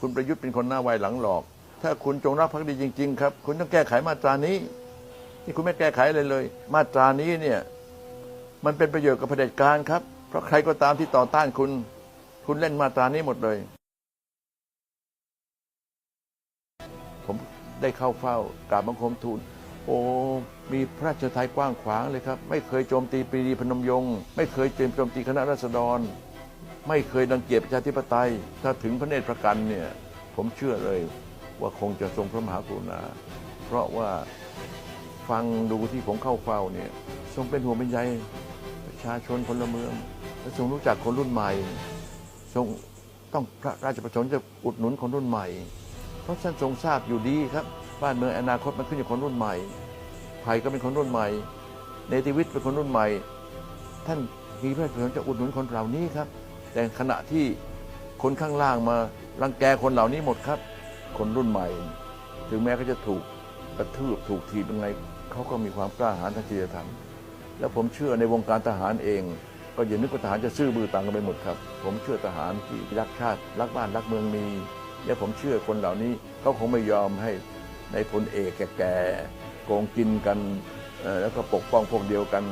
คุณประยุทธ์เป็นคนหน้าไวหลังหลอก ถ้าคุณจงรักภักดีจริง ๆ ครับ คุณต้องแก้ไขมาตรานี้ที่คุณไม่แก้ไขเลยเลย มาตรานี้เนี่ย มันเป็นประโยชน์กับเผด็จการครับ เพราะใครก็ตามที่ต่อต้านคุณ คุณเล่นมาตรานี้หมดเลย ผมได้เข้าเฝ้ากราบบังคมทูลโอ้มีพระราชทายกว้างขวางเลยครับ ไม่เคยโจมตีปรีดีพนมยงค์ไม่เคยโจมตีคณะราษฎร ไม่เคยดังเกียจประชาธิปไตย ถ้าถึงพระเนตรพระกันเนี่ย ผมเชื่อเลยว่าคงจะทรงพระมหากรุณา เพราะว่าฟังดูที่ผมเข้าเฝ้าเนี่ยทรงเป็นห่วงเป็นใยประชาชนพลเมืองและทรงรู้จักคนรุ่นใหม่ ทรงต้องพระราชประสงค์จะอุดหนุนคนรุ่นใหม่ เพราะท่านทรงทราบอยู่ดีครับ บ้านเมืองอนาคตมันขึ้นอยู่คนรุ่นใหม่ไผ่ก็เป็นคนรุ่นใหม่ เนติวิทย์เป็นคนรุ่นใหม่ ท่านมีพระราชประสงค์จะอุดหนุนคนเหล่านี้ครับ แต่ขณะที่คนข้างล่างมารังแกคนเหล่านี้หมดครับ คนรุ่นใหม่ ถึงแม้เขาจะถูกกระทืบถูกถีบยังไงเขาก็มีความกล้าหาญทางจริยธรรม แล้วผมเชื่อในวงการทหารเอง ก็อย่านึกว่าทหารจะซื่อบือต่างกันไปหมดครับ ผมเชื่อทหารที่รักชาติ รักบ้านรักเมืองมี และผมเชื่อคนเหล่านี้เขาคงไม่ยอมให้ในพลเอกแก่ๆโกงกินกันแล้วก็ปกป้องพวกเดียวกัน